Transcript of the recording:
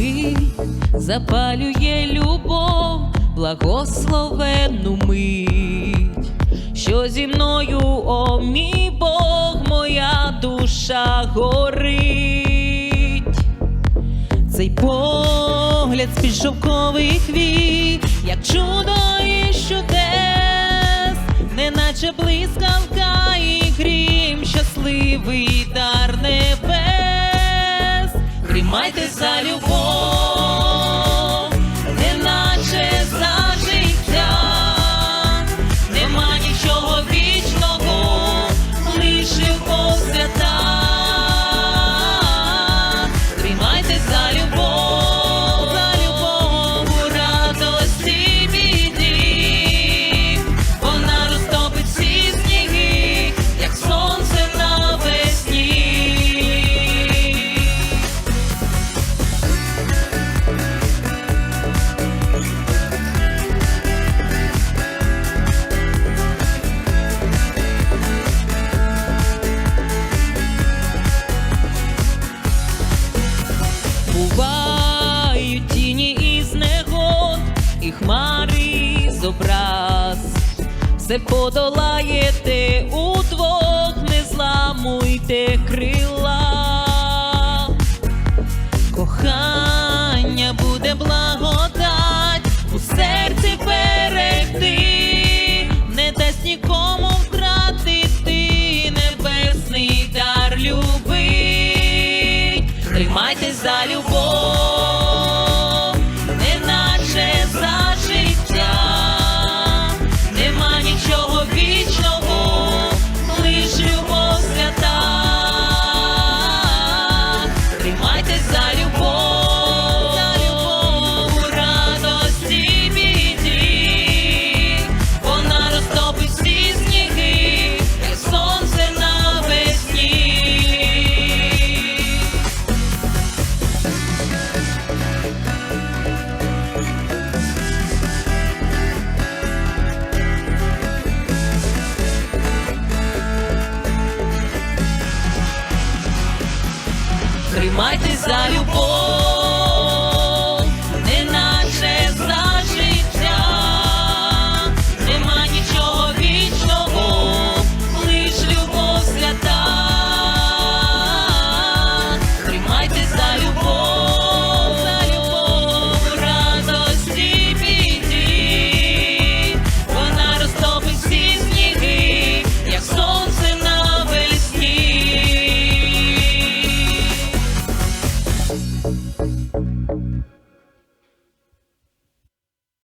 коли запалює любов, благословенну мить, що зі мною, о мій Бог, моя душа горить. Цей погляд з-під шовкових вій, як чудо і чудес, неначе блискавка і грім, щасливий дар небес. Тримайте за любов, Бувають тіні із негод і хмари з образ. Все подолаєте удвох, Тримайтесь за любов, Тримайтесь за любов.